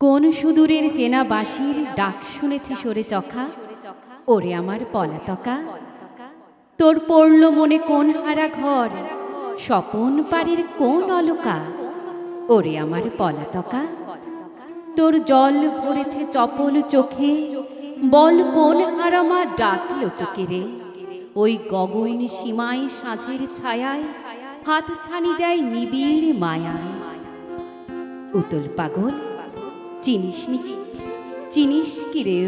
কোন সুদূরের চেনা বাঁশির ডাক শুনেছি সরে চখা? ওরে আমার পলাতকা। তোর পড়ল মনে কোন হারা ঘর? স্বপন পাড়ের কোন অলকা? ওরে আমার পলাতকা। তোর জল পড়েছে চপল চোখে। বল কোন হারামা ডাকল তোকে রে? ওই গগন সীমায় সাঁঝের ছায়ায় হাত ছানি দেয় নিবিড় মায়ায়। উতল পাগল চিনিস? চিনিস কি রে?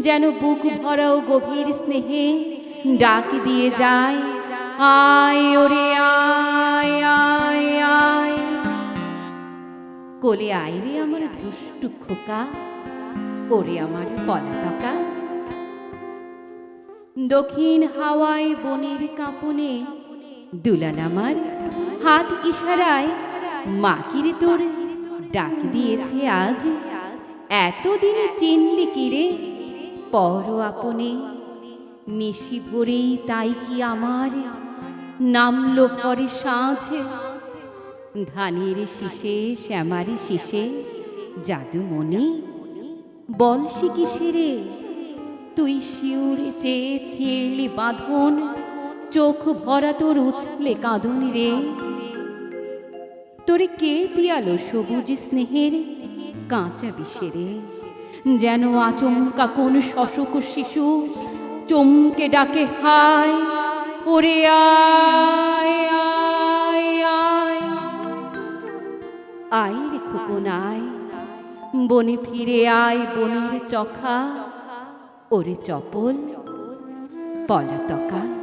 যেন বুক ভরাও গভীর স্নেহে ডাক দিয়ে যায়, আয় ওরে, আয় আয় আয়। কোলে আয় রে আমার দুষ্টু খোকা, ওরে আমার পলাতকা। দক্ষিণ হাওয়ায় বনের কাঁপনে দুলাল আমার হাত ইশারায় মাকিরে তোর ডাক দিয়েছে আজ, এতদিন চিনলি কিরে পর আপনে। নিশি ভরেই তাই কি আমার? নামলো ঘরে সাঁঝ। ধানের শীষে, শ্যামারি শীষে। জাদু মনে। বল সে কিসেরে? তুই শিউরে চেয়ে ছিঁড়লি বাঁধন। চোখ ভরা তোর উছলে কাঁদন রে। তোরে কে পিয়ালো সবুজ স্নেহের? কাঁচা বিষেরে। যেন আচমকা কোন শশক শিশু চমকে ডাকে, হায়, ওরে আয় আয় আয়। আয় রে খোকন আয় বনে ফিরে আয়, বনের চখা, ওরে চপল পলাতকা।